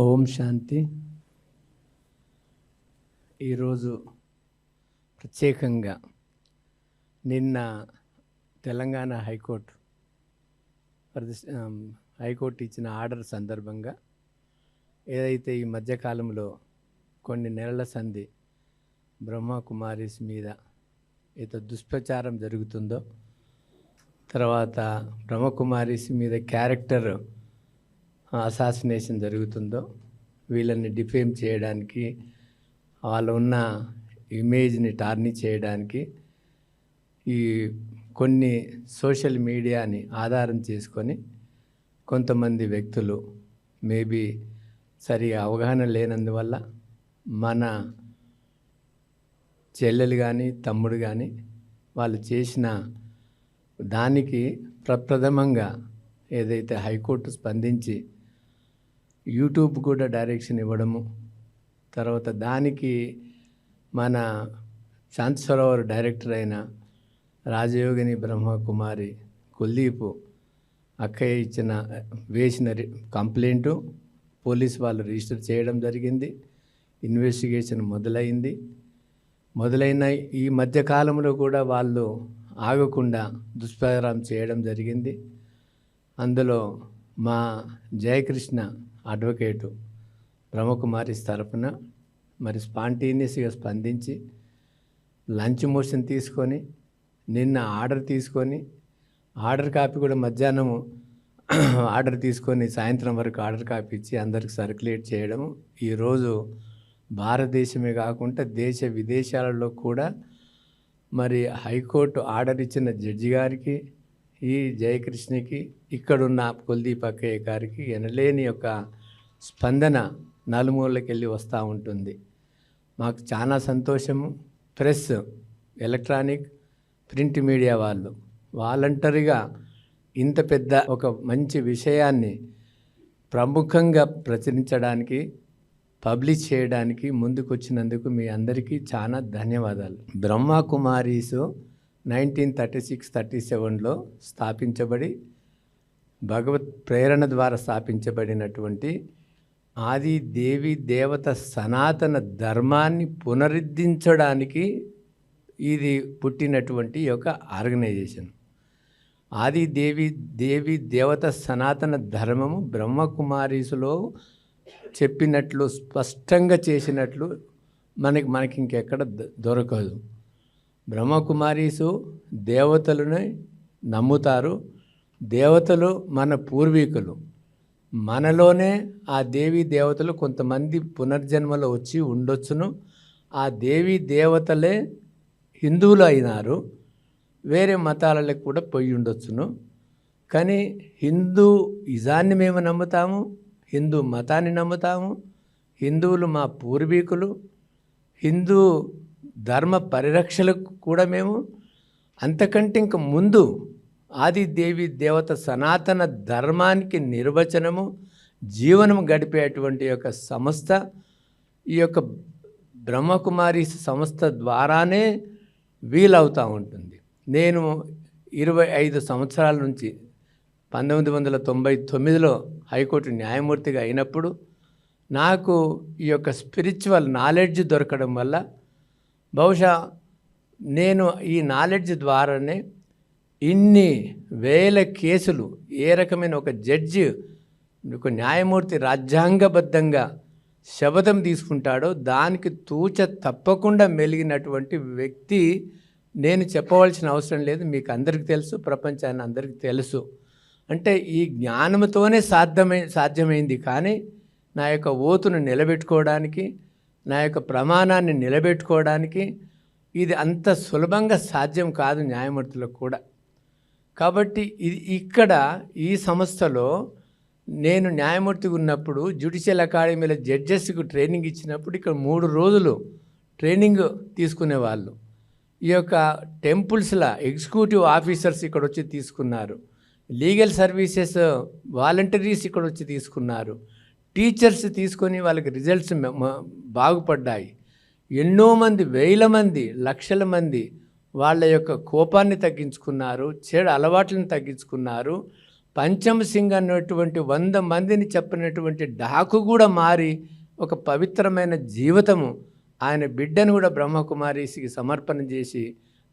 ఓం శాంతి. ఈరోజు ప్రత్యేకంగా నిన్న Telangana high court high court ఇచ్చిన ఆర్డర్ సందర్భంగా ఏదైతే ఈ మధ్యకాలంలో కొన్ని నెలల సంధి బ్రహ్మకుమారిస్ మీద ఏదో దుష్ప్రచారం జరుగుతుందో తర్వాత బ్రహ్మకుమారిస్ మీద క్యారెక్టర్ అసాసినేషన్ జరుగుతుందో వీళ్ళని డిఫేమ్ చేయడానికి వాళ్ళు ఉన్న ఇమేజ్ని టార్ని చేయడానికి ఈ కొన్ని సోషల్ మీడియాని ఆధారం చేసుకొని కొంతమంది వ్యక్తులు మేబీ సరిగా అవగాహన లేనందువల్ల మన చెల్లెలు కానీ తమ్ముడు కానీ వాళ్ళు చేసిన దానికి ప్రప్రథమంగా ఏదైతే హైకోర్టు స్పందించి యూట్యూబ్ కూడా డైరెక్షన్ ఇవ్వడము. తర్వాత దానికి మన శాంతి సరోవర్ డైరెక్టర్ అయిన రాజయోగిని బ్రహ్మకుమారి కుల్దీపు అక్కయ్య ఇచ్చిన వేసిన రి- కంప్లైంటు పోలీస్ వాళ్ళు రిజిస్టర్ చేయడం జరిగింది. ఇన్వెస్టిగేషన్ మొదలైంది. మొదలైన ఈ మధ్యకాలంలో కూడా వాళ్ళు ఆగకుండా దుష్ప్రచారం చేయడం జరిగింది. అందులో మా జయకృష్ణ అడ్వకేటు బ్రహ్మకుమారి తరపున మరి స్పాంటేనియస్గా స్పందించి లంచ్ మోషన్ తీసుకొని నిన్న ఆర్డర్ తీసుకొని ఆర్డర్ కాపీ కూడా మధ్యాహ్నము ఆర్డర్ తీసుకొని సాయంత్రం వరకు ఆర్డర్ కాపీ ఇచ్చి అందరికి సర్క్యులేట్ చేయడము. ఈరోజు భారతదేశమే కాకుండా దేశ విదేశాలలో కూడా మరి హైకోర్టు ఆర్డర్ ఇచ్చిన జడ్జి గారికి ఈ జయకృష్ణకి ఇక్కడున్న కుల్దీప్ అక్కయ్య గారికి ఎనలేని యొక్క స్పందన నలుమూలకి వెళ్ళి వస్తూ ఉంటుంది. మాకు చాలా సంతోషము. ప్రెస్ ఎలక్ట్రానిక్ ప్రింట్ మీడియా వాళ్ళు వాలంటరీగా ఇంత పెద్ద ఒక మంచి విషయాన్ని ప్రముఖంగా ప్రచురించడానికి పబ్లిష్ చేయడానికి ముందుకొచ్చినందుకు మీ అందరికీ చాలా ధన్యవాదాలు. Brahma Kumaris nineteen thirty six thirty సెవెన్లో స్థాపించబడి భగవత్ ప్రేరణ ద్వారా స్థాపించబడినటువంటి ఆది దేవి దేవత సనాతన ధర్మాన్ని పునరుద్ధరించడానికి ఇది పుట్టినటువంటి ఒక ఆర్గనైజేషన్. ఆది దేవి దేవి దేవత సనాతన ధర్మము బ్రహ్మకుమారీసులో చెప్పినట్లు స్పష్టంగా చేసినట్లు మనకి మనకి ఇంకెక్కడ దొ- దొరకదు. బ్రహ్మకుమారీసు దేవతలని నమ్ముతారు. దేవతలు మన పూర్వీకులు. మనలోనే ఆ దేవీ దేవతలు కొంతమంది పునర్జన్మలో వచ్చి ఉండొచ్చును. ఆ దేవీ దేవతలే హిందువులు అయినారు వేరే మతాలకు కూడా పోయి ఉండొచ్చును. కానీ హిందూ ఇజాన్ని మేము నమ్ముతాము. హిందూ మతాన్ని నమ్ముతాము. హిందువులు మా పూర్వీకులు. హిందూ ధర్మ పరిరక్షలకు కూడా మేము అంతకంటే ఇంక ముందు ఆది దేవి దేవత సనాతన ధర్మానికి నిర్వచనము జీవనము గడిపేటువంటి యొక్క సంస్థ ఈ యొక్క బ్రహ్మకుమారి సంస్థ ద్వారానే వీలవుతూ ఉంటుంది. నేను ఇరవై ఐదు సంవత్సరాల నుంచి పంతొమ్మిది వందల తొంభై తొమ్మిదిలో హైకోర్టు న్యాయమూర్తిగా అయినప్పుడు నాకు ఈ యొక్క స్పిరిచువల్ నాలెడ్జ్ దొరకడం వల్ల బహుశా నేను ఈ నాలెడ్జ్ ద్వారానే ఇన్ని వేల కేసులు ఏ రకమైన ఒక జడ్జి ఒక న్యాయమూర్తి రాజ్యాంగబద్ధంగా శపథం తీసుకుంటాడో దానికి తూచ తప్పకుండా మెలిగినటువంటి వ్యక్తి నేను చెప్పవలసిన అవసరం లేదు మీకు అందరికీ తెలుసు ప్రపంచాన్ని అందరికీ తెలుసు. అంటే ఈ జ్ఞానంతోనే సాధ్యమై సాధ్యమైంది కానీ నా యొక్క ఓతును నిలబెట్టుకోవడానికి నా యొక్క ప్రమాణాన్ని నిలబెట్టుకోవడానికి ఇది అంత సులభంగా సాధ్యం కాదు న్యాయమూర్తులకు కూడా. కాబట్టి ఇది ఇక్కడ ఈ సంస్థలో నేను న్యాయమూర్తిగా ఉన్నప్పుడు జ్యుడిషియల్ అకాడమీలో జడ్జెస్కు ట్రైనింగ్ ఇచ్చినప్పుడు ఇక్కడ మూడు రోజులు ట్రైనింగ్ తీసుకునేవాళ్ళు ఈ యొక్క టెంపుల్స్లో ఎగ్జిక్యూటివ్ ఆఫీసర్స్ ఇక్కడ వచ్చి తీసుకున్నారు. లీగల్ సర్వీసెస్ వాలంటీర్స్ ఇక్కడ వచ్చి తీసుకున్నారు. టీచర్స్ తీసుకొని వాళ్ళకి రిజల్ట్స్ బాగుపడ్డాయి. ఎన్నో మంది వేల మంది లక్షల మంది వాళ్ళ యొక్క కోపాన్ని తగ్గించుకున్నారు చెడు అలవాట్లను తగ్గించుకున్నారు. పంచమ సింగ్ అన్నటువంటి వంద మందిని చెప్పినటువంటి డాకు కూడా మారి ఒక పవిత్రమైన జీవితము ఆయన బిడ్డను కూడా బ్రహ్మకుమారిసికి సమర్పణ చేసి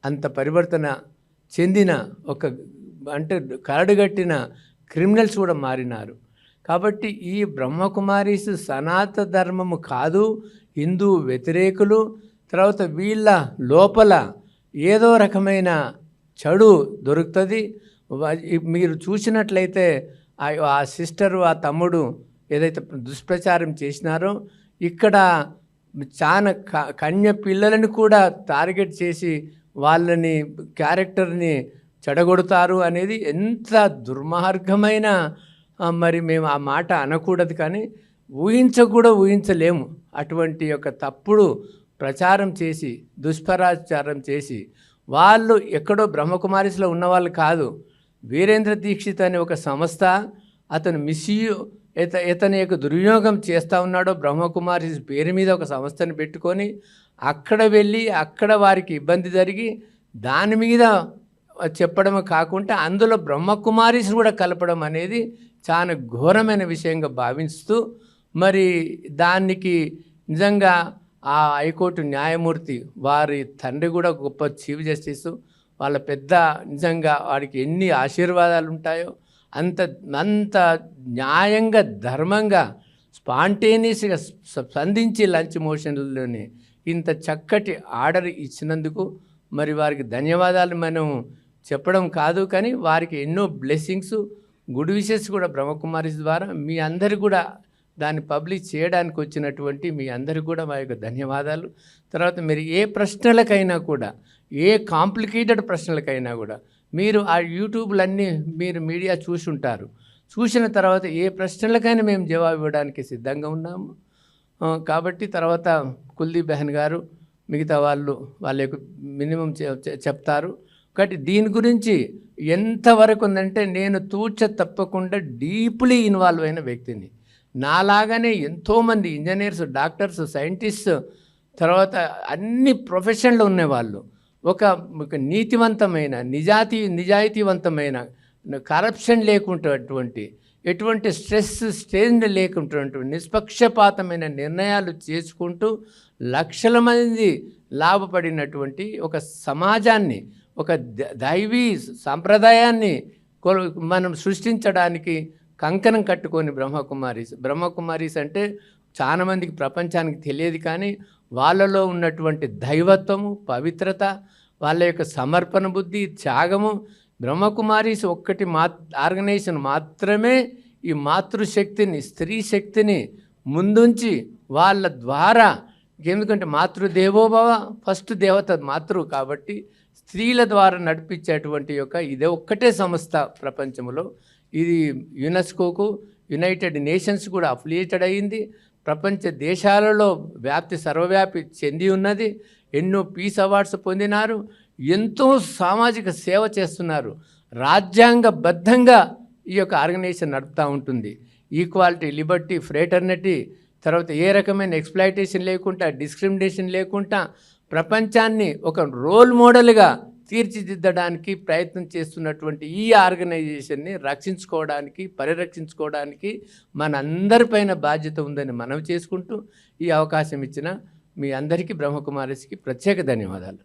అంత పరివర్తన చెందిన ఒక అంటే కరడుగట్టిన క్రిమినల్స్ కూడా మారినారు. కాబట్టి ఈ బ్రహ్మకుమారీస్ సనాత ధర్మము కాదు హిందూ వ్యతిరేకులు తర్వాత వీళ్ళ లోపల ఏదో రకమైన చెడు దొరుకుతుంది. మీరు చూసినట్లయితే ఆ సిస్టరు ఆ తమ్ముడు ఏదైతే దుష్ప్రచారం చేసినారో ఇక్కడ చాలా క- కన్య పిల్లలను కూడా టార్గెట్ చేసి వాళ్ళని క్యారెక్టర్ని చెడగొడతారు అనేది ఎంత దుర్మార్గమైన మరి మేము ఆ మాట అనకూడదు కానీ ఊహించ కూడా ఊహించలేము. అటువంటి యొక్క తప్పుడు ప్రచారం చేసి దుష్ప్రచారం చేసి వాళ్ళు ఎక్కడో బ్రహ్మకుమారిస్లో ఉన్నవాళ్ళు కాదు. వీరేంద్ర దీక్షిత్ అనే ఒక సంస్థ అతను మిస్యూ ఇత ఇతని యొక్క దుర్వినియోగం చేస్తూ ఉన్నాడో బ్రహ్మకుమారి పేరు మీద ఒక సంస్థను పెట్టుకొని అక్కడ వెళ్ళి అక్కడ వారికి ఇబ్బంది జరిగి దాని మీద చెప్పడం కాకుండా అందులో బ్రహ్మకుమారిస్ కూడా కలపడం అనేది చాలా ఘోరమైన విషయంగా భావిస్తూ మరి దానికి నిజంగా ఆ హైకోర్టు న్యాయమూర్తి వారి తండ్రి కూడా గొప్ప చీఫ్ జస్టిస్. వాళ్ళ పెద్ద నిజంగా వాడికి ఎన్ని ఆశీర్వాదాలు ఉంటాయో అంత అంత న్యాయంగా ధర్మంగా స్పాంటేనియస్గా స్పందించి లంచ్ మోషన్లోనే ఇంత చక్కటి ఆర్డర్ ఇచ్చినందుకు మరి వారికి ధన్యవాదాలు. మనం చెప్పడం కాదు కానీ వారికి ఎన్నో బ్లెస్సింగ్స్ గుడ్ విషెస్ కూడా బ్రహ్మకుమారి ద్వారా మీ అందరు కూడా దాన్ని పబ్లిష్ చేయడానికి వచ్చినటువంటి మీ అందరికీ కూడా మా యొక్క ధన్యవాదాలు. తర్వాత మీరు ఏ ప్రశ్నలకైనా కూడా ఏ కాంప్లికేటెడ్ ప్రశ్నలకైనా కూడా మీరు ఆ యూట్యూబ్లన్నీ మీరు మీడియా చూసి ఉంటారు చూసిన తర్వాత ఏ ప్రశ్నలకైనా మేము జవాబు ఇవ్వడానికి సిద్ధంగా ఉన్నాము. కాబట్టి తర్వాత కుల్దీప్ బెహన్ గారు మిగతా వాళ్ళు వాళ్ళ యొక్క మినిమం చెప్తారు. కాబట్టి దీని గురించి ఎంతవరకు ఉందంటే నేను తూచ తప్పకుండా డీప్లీ ఇన్వాల్వ్ అయిన వ్యక్తిని. నాలాగానే ఎంతోమంది ఇంజనీర్స్ డాక్టర్స్ సైంటిస్ట్ తర్వాత అన్ని ప్రొఫెషన్లు ఉన్నవాళ్ళు. ఒక నీతివంతమైన నిజాతి నిజాయితీవంతమైన కరప్షన్ లేకుంటటువంటి ఎటువంటి స్ట్రెస్ స్ట్రెయిన్ లేకుంటున్నటువంటి నిష్పక్షపాతమైన నిర్ణయాలు చేసుకుంటూ లక్షల మంది లాభపడినటువంటి ఒక సమాజాన్ని ఒక ద- దైవీ సాంప్రదాయాన్ని మనం సృష్టించడానికి కంకణం కట్టుకొని బ్రహ్మకుమారీస్. బ్రహ్మకుమారీస్ అంటే చాలామందికి ప్రపంచానికి తెలియదు కానీ వాళ్ళలో ఉన్నటువంటి దైవత్వము పవిత్రత వాళ్ళ యొక్క సమర్పణ బుద్ధి త్యాగము బ్రహ్మకుమారీస్ ఒక్కటి మా ఆర్గనైజేషన్ మాత్రమే ఈ మాతృశక్తిని స్త్రీ శక్తిని ముందుంచి వాళ్ళ ద్వారా ఎందుకంటే మాతృదేవోభవ ఫస్ట్ దేవత మాతృ కాబట్టి స్త్రీల ద్వారా నడిపించేటువంటి యొక్క ఇదే ఒక్కటే సంస్థ ప్రపంచంలో. ఇది యునెస్కోకు యునైటెడ్ నేషన్స్ కూడా అఫిలియేటెడ్ అయింది. ప్రపంచ దేశాలలో వ్యాప్తి సర్వవ్యాపి చెంది ఉన్నది. ఎన్నో పీస్ అవార్డ్స్ పొందినారు. ఎంతో సామాజిక సేవ చేస్తున్నారు. రాజ్యాంగబద్ధంగా ఈ యొక్క ఆర్గనైజేషన్ నడుపుతూ ఉంటుంది. ఈక్వాలిటీ లిబర్టీ ఫ్రేటర్నిటీ తర్వాత ఏ రకమైన ఎక్స్ప్లాయిటేషన్ లేకుండా డిస్క్రిమినేషన్ లేకుండా ప్రపంచాన్ని ఒక రోల్ మోడల్గా తీర్చిదిద్దడానికి ప్రయత్నం చేస్తున్నటువంటి ఈ ఆర్గనైజేషన్ని రక్షించుకోవడానికి పరిరక్షించుకోవడానికి మనందరిపైన బాధ్యత ఉందని మనవి చేసుకుంటూ ఈ అవకాశం ఇచ్చిన మీ అందరికీ బ్రహ్మకుమారిస్కి ప్రత్యేక ధన్యవాదాలు.